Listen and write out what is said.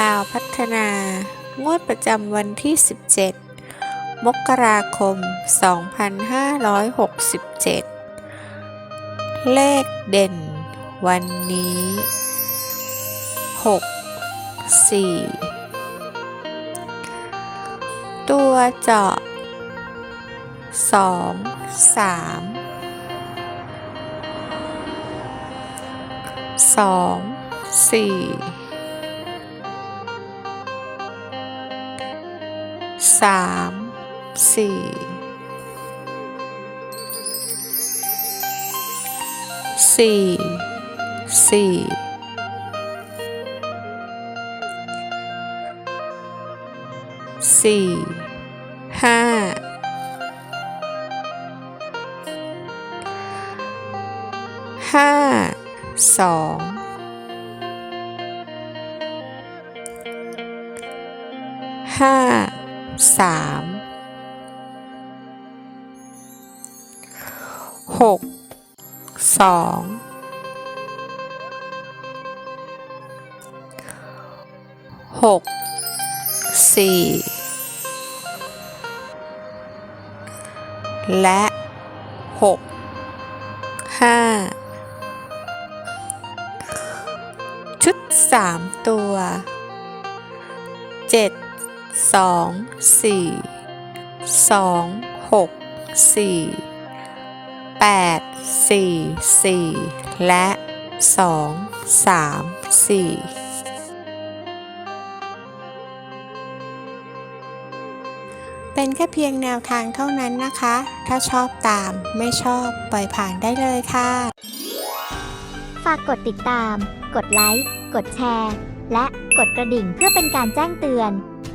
ลาวพัฒนา งวดประจำวันที่ 17 มกราคม 2567 เลขเด่น วันนี้ 6 4 ตัวเจาะ 2 3 2สี่ สามสี่สี่สี่สี่ห้าห้าสองห้า สามหกสองหกสี่และหกห้าชุดสามตัวเจ็ด สองสี่สองหกสี่แปดสี่สี่และสองสามสี่เป็นแค่เพียงแนวทางเท่านั้นนะคะ ถ้าชอบตามไม่ชอบปล่อยผ่านได้เลยค่ะ ฝากกดติดตาม กดไลค์ กดแชร์ และกดกระดิ่งเพื่อเป็นการแจ้งเตือน